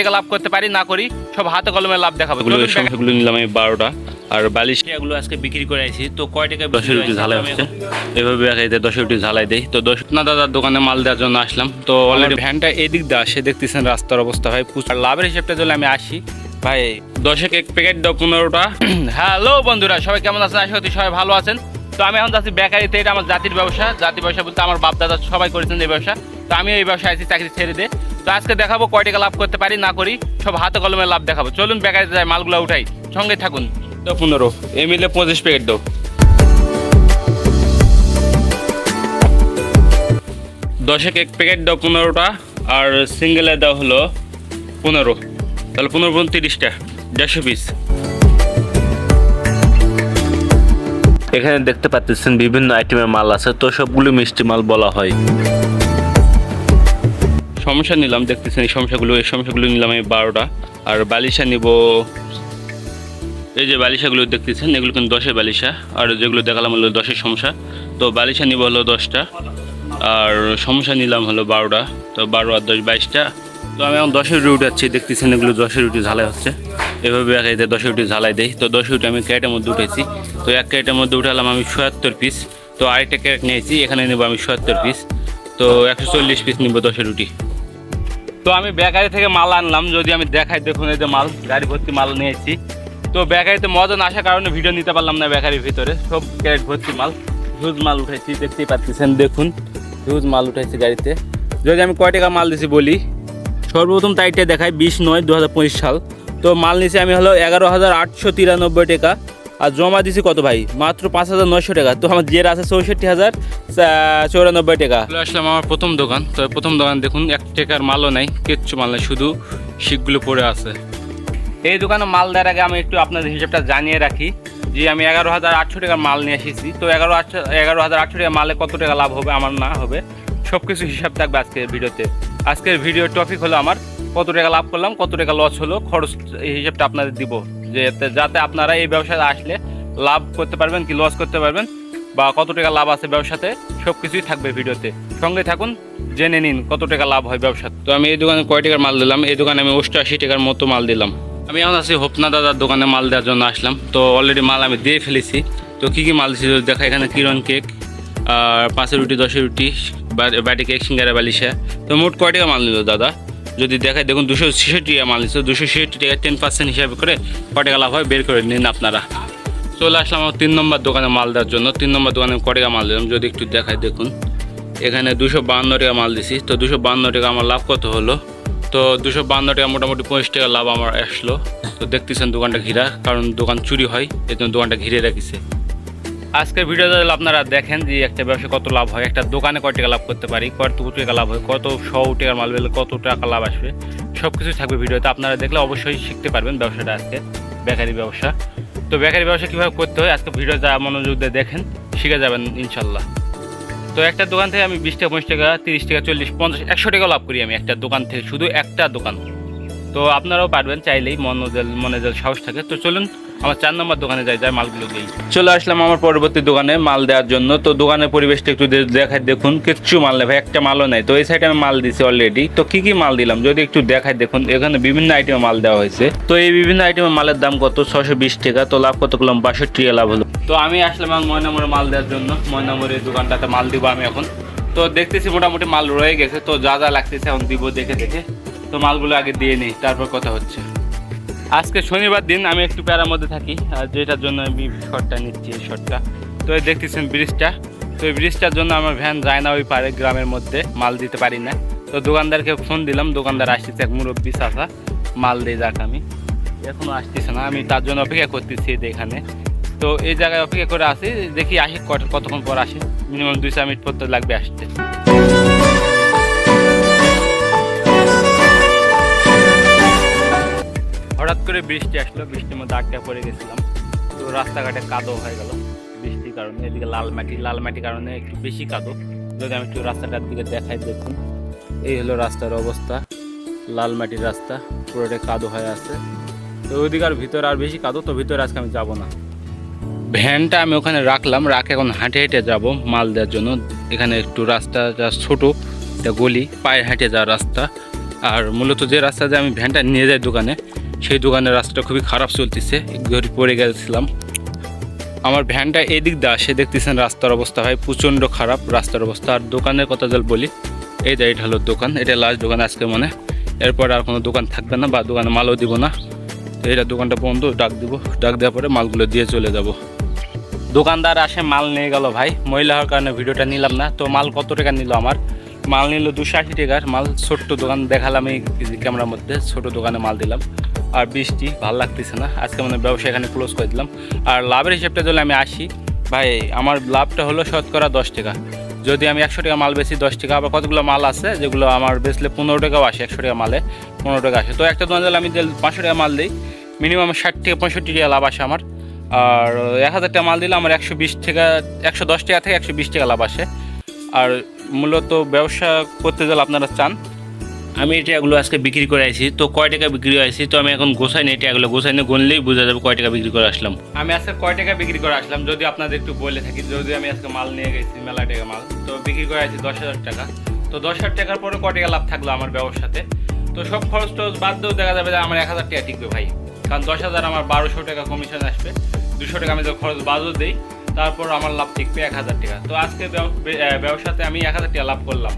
টাকা লাভ করতে পারি না করি সব হাতে কলমে লাভ দেখাবো। সংখ্যাগুলো নিলাম আমি বারোটা। আর বালিশ এগুলো আজকে বিক্রি করে আইছি। তো কয় দশের রুটি ঝালাই হচ্ছে। এভাবে রুটি ঝালাই দেই। তো দশ না দাদার দোকানে মাল দেওয়ার জন্য আসলাম। তো অলরেডি ভ্যানটা এদিক দিয়ে আসে দেখতেছেন রাস্তার অবস্থা ভাই। আর লাভের হিসেবটা যদি আমি আসি। ভাই দশেক এক প্যাকেট দাও পনেরোটা। হ্যালো বন্ধুরা সবাই কেমন আছেন? আশা করি সবাই ভালো আছেন। তো আমি এখন যাচ্ছি বেকারিতে এটা আমার জাতির ব্যবসা। জাতির ব্যবসা বলতে আমার বাপ দাদা সবাই করেছেন এই ব্যবসা। তো আমি এই ব্যবসায় আছি চাকরি ছেড়ে দে তো আজকে দেখাবো কয় টাকা লাভ করতে পারি, না করি, সব হাতে কলমে লাভ দেখাবো। চলুন বেকারিতে যাই, মালগুলো উঠাই। সঙ্গে থাকুন। দাও পনেরো এ মিলে পঁচিশ প্যাকেট দাও। দশেক এক প্যাকেট দাও পনেরোটা, আর সিঙ্গেলে দাও হলো পনেরো। তাহলে পনেরো পনেরো তিরিশটা, দেড়শো পিস এখানে দেখতে পাচ্ছেন বিভিন্ন আইটেমের মাল আছে, তো সবগুলো মিষ্টি মাল বলা হয়। সমস্যা নিলাম, দেখতেছেন এই সমস্যাগুলো এই সমস্যাগুলো নিলাম আমি বারোটা। আর বালিশা নিব, এই যে বালিশাগুলো দেখতেছেন, এগুলো কিন্তু দশের বালিশা, আর যেগুলো দেখালাম হলো দশের সমস্যা। তো বালিশা নিব হলো দশটা, আর সমস্যা নিলাম হলো বারোটা, তো বারো আর দশ বাইশটা। তো আমি এখন দশের রুটি উঠাচ্ছি দেখতেছেন এগুলো দশের রুটি ঝালাই হচ্ছে। এভাবে একাইতে দশের রুটি ঝালাই দেই, তো দশের রুটি আমি ক্যারেটের মধ্যে উঠেছি তো এক ক্যারেটের মধ্যে উঠালাম আমি সত্তর পিস তো আরেকটা ক্যারেট নিয়েছি, এখানে নেব আমি সত্তর পিস তো একশো চল্লিশ পিস নিব দশের রুটি। তো আমি বেকারি থেকে মাল আনলাম, যদি আমি দেখাই, দেখুন এই যে মাল, গাড়ি ভর্তি মাল নিয়েছি। তো বেকারিতে মজা আসার কারণে ভিডিও নিতে পারলাম না বেকারির ভিতরে, সব ক্যারেট ভর্তি মাল হিউজ মাল উঠেছি, দেখতেই পাচ্ছেন, দেখুন হিউজ মাল উঠেছি গাড়িতে। যদি আমি কয় টাকা মাল দিছি বলি, সর্বপ্রথম তারিখটা দেখাই বিশ নয় দু সাল। তো মাল নিছি আমি হলো এগারো হাজার আটশো তিরানব্বই টাকা আর জমা দিছি কত ভাই? মাত্র পাঁচ হাজার নয়শো টাকা। তো আমার জের আছে চৌষট্টি হাজার চৌরানব্বই টাকা। আসলাম আমার প্রথম দোকান। তো প্রথম দোকান দেখুন, এক টাকার মালও নাই, কিচ্ছু মাল নাই, শুধু শিকগুলো পড়ে আছে। এই দোকানে মাল দেওয়ার আগে আমি একটু আপনাদের হিসাবটা জানিয়ে রাখি যে আমি এগারো হাজার আটশো টাকার মাল নিয়ে এসেছি। তো এগারো আটশো, এগারো হাজার আটশো টাকা মালে কত টাকা লাভ হবে, আমার না হবে। সব কিছু হিসাব থাকবে আজকের ভিডিওতে। আজকের ভিডিও টপিক হলো আমার, কত টাকা লাভ করলাম, কত টাকা লস হলো, খরচ এই হিসাবটা আপনাদের দিব। যে যাতে আপনারা এই ব্যবসায় আসলে লাভ করতে পারবেন কি লস করতে পারবেন বা কত টাকা লাভ আছে ব্যবসাতে সব কিছুই থাকবে ভিডিওতে। সঙ্গে থাকুন জেনে নিন কত টাকা লাভ হয় ব্যবসাতে তো আমি এই দোকানে কয় টাকার মাল দিলাম? এই দোকানে আমি অষ্টআশি টাকার মতো মাল দিলাম। আমি এখন আছি হোপনা দাদার দোকানে মাল দেওয়ার জন্য আসলাম। তো অলরেডি মাল আমি দিয়ে ফেলেছি। তো কী কী মাল দিচ্ছি যদি দেখা এখানে কিরণ কেক আর পাঁচের রুটি দশের রুটি বাটি কেক সিঙ্গারা বালিশা। তো মোট কয় টাকা মাল নিল দাদা? যদি দেখায়, দেখুন দুশো ছেষট্টি টাকা মাল নিচ্ছে দুশো ছেষট্টি টাকা টেন পার্সেন্ট হিসাবে করে কয় লাভ হয়, বের করে নিন আপনারা। চলে আসলাম আমার তিন নম্বর দোকানে মাল দেওয়ার জন্য। তিন নম্বর দোকানে কয় টাকা মাল দিলাম, যদি একটু দেখায়, দেখুন। এখানে দুশো বাহান্ন টাকা মাল দিছি, তো দুশো বাহান্ন টাকা আমার লাভ কত হলো? তো দুশো বাহান্ন টাকা মোটামুটি পঁচিশ টাকা লাভ আমার আসলো। তো দেখতেছেন দোকানটা ঘিরা, কারণ দোকান চুরি হয় এই জন্য দোকানটা ঘিরে রাখিছে। আজকের ভিডিওতে আপনারা দেখেন যে একটা ব্যবসা কত লাভ হয়। একটা দোকানে কয় টাকা লাভ করতে পারি, কত টাকা লাভ হয়, কত শো টাকার মাল পেলে কত টাকা লাভ আসবে সব কিছু থাকবে ভিডিওতে। আপনারা দেখলে অবশ্যই শিখতে পারবেন ব্যবসাটা আজকে, বেকারি ব্যবসা। তো বেকারি ব্যবসা কীভাবে করতে হয়, আজকে ভিডিও যা মনোযোগ দিয়ে দেখেন, শিখে যাবেন ইনশাল্লাহ। তো একটা দোকান থেকে আমি বিশ টাকা, পঁচিশ টাকা, তিরিশ টাকা, চল্লিশ, পঞ্চাশ, একশো টাকা লাভ করি আমি একটা দোকান থেকে, শুধু একটা দোকান। তো আপনারাও পারবেন চাইলেই মনোজেল, মনে জেল সাহস থাকে। তো চলুন আমার চার নম্বর দোকানে যাই যাই মালগুলো দিই। চলে আসলাম আমার পরবর্তী দোকানে মাল দেওয়ার জন্য। তো দোকানের পরিবেশটা একটু দেখাই দেখুন, কিচ্ছু মাল নেই ভাই, একটা মালও নাই। তো এই সাইডে আমি মাল দিছি অলরেডি তো কি কি মাল দিলাম, যদি একটু দেখাই দেখুন, এখানে বিভিন্ন আইটেমে মাল দেওয়া হয়েছে। তো এই বিভিন্ন আইটেমের মালের দাম কত? ছশো বিশ টাকা। তো লাভ কত করলাম বাষট্টি লাভ হলো। তো আমি আসলাম আমার ময়নামরে মাল দেওয়ার জন্য। ময়নামরে দোকানটাতে মাল দিব আমি এখন। তো দেখতেছি মোটামুটি মাল রয়ে গেছে। তো যা যা লাগতেছে এখন দিব দেখে দেখে। তো মালগুলো আগে দিয়ে নিই, তারপর কথা হচ্ছে। আজকে শনিবার দিন, আমি একটু প্যারার মধ্যে থাকি, আর যেটার জন্য আমি শর্টটা নিচ্ছি এই শর্টটা তো এই দেখতেছেন ব্রিজটা। তো এই ব্রিজটার জন্য আমার ভ্যান যায় না ওই পারে গ্রামের মধ্যে, মাল দিতে পারি না। তো দোকানদারকে ফোন দিলাম, দোকানদার আসতেছে এক মুরব্বী চাষা মাল দিয়ে যাক আমি। এখনও আসতেছে না, আমি তার জন্য অপেক্ষা করতেছি এখানে। তো এই জায়গায় অপেক্ষা করে আসি, দেখি আসি কত- কতক্ষণ পর আসে। মিনিমাম দুই চার মিনিট পর তো লাগবে আসতে। বৃষ্টি আসলো, বৃষ্টির মধ্যে আটকা পড়ে গেছিলাম। তো রাস্তাঘাটে কাদো হয়ে গেল বৃষ্টির কারণে, এদিকে লাল মাটি, লাল মাটির কারণে একটু বেশি কাদো। যদি আমি একটু রাস্তাটার দিকে দেখাই দেখুন, এই হলো রাস্তার অবস্থা। লাল মাটির রাস্তা পুরোটাই কাদো হয়ে আছে। তো ওইদিকে আর ভিতরে আর বেশি কাদো, তো ভিতরে আজকে আমি যাব না। ভ্যানটা আমি ওখানে রাখলাম, রাখে এখন হাঁটে হেঁটে যাব মাল দেওয়ার জন্য। এখানে একটু রাস্তা যা ছোটো একটা গলি, পায়ে হেঁটে যাওয়ার রাস্তা। আর মূলত যে রাস্তা দিয়ে আমি ভ্যানটা নিয়ে যাই দোকানে সেই দোকানের রাস্তাটা খুবই খারাপ চলতেছে ঘড়ি পড়ে গেছিলাম। আমার ভ্যানটা এদিক দিয়ে আসে, দেখতেছেন রাস্তার অবস্থা ভাই প্রচণ্ড খারাপ, রাস্তার অবস্থা। আর দোকানের কথা জল বলি, এই যে এটা হলো দোকান, এটা লাস্ট দোকান আজকে মনে এরপর আর কোনো দোকান থাকবে না বা দোকানে মালও দিব না। তো এটা দোকানটা বন্ধ, ডাক দিব, ডাক দেওয়ার পরে মালগুলো দিয়ে চলে যাব। দোকানদার আসে, মাল নিয়ে গেল ভাই। মহিলা হওয়ার কারণে ভিডিওটা নিলাম না, তো মাল কত টাকা নিল আমার? মাল নিল দুশো আশি টাকার, মাল ছোট্ট দোকান দেখালাম এই ক্যামেরার মধ্যে, ছোট দোকানে মাল দিলাম। আর বৃষ্টি, ভালো লাগতেছে না। আজকে মানে ব্যবসা এখানে ক্লোজ করে দিলাম। আর লাভের হিসেবটা যদি আমি আসি ভাই, আমার লাভটা হলো শতকরা দশ টাকা। যদি আমি একশো টাকা মাল বেশি দশ টাকা, আবার কতগুলো মাল আছে, যেগুলো আমার বেচলে পনেরো টাকাও আসে একশো টাকা মালে, পনেরো টাকা আসে। তো একটা দোকান দিলে আমি পাঁচশো টাকা মাল দিই মিনিমাম ষাট থেকে পঁয়ষট্টি টাকা লাভ আসে আমার। আর এক হাজার টাকা মাল দিলে আমার একশো বিশ টাকা, একশো দশ টাকা থেকে একশো বিশ টাকা লাভ আসে। আর মূলত ব্যবসা করতে গেলে আপনারা চান আমি এই টাকাগুলো আজকে বিক্রি করে আইছি। তো কয় টাকা বিক্রি আইছি? তো আমি এখন গোছাই নিই টাকাগুলো গোছাই নিয়ে গুনলেই বোঝা যাবে কয় টাকা বিক্রি করে আসলাম। আমি আজকে কয় টাকা বিক্রি করে আসলাম? যদি আপনাদের একটু বলে থাকি, যদি আমি আজকে মাল নিয়ে গেছি, মেলা টাকা মাল, তো বিক্রি করে আসছি দশ হাজার টাকা। তো দশ হাজার টাকার পরে কয় টাকা লাভ থাকল আমার ব্যবসাতে? তো সব খরচ টরচ বাদ দিয়েও দেখা যাবে যে আমার এক হাজার টাকা টিকবে ভাই। কারণ দশ হাজার আমার বারোশো টাকা কমিশন আসবে। দুশো টাকা আমি যদি খরচ বাদও দিই। তারপর আমার লাভ টিকবে এক হাজার টাকা। তো আজকে ব্যব- ব্যবসাতে আমি এক হাজার টাকা লাভ করলাম।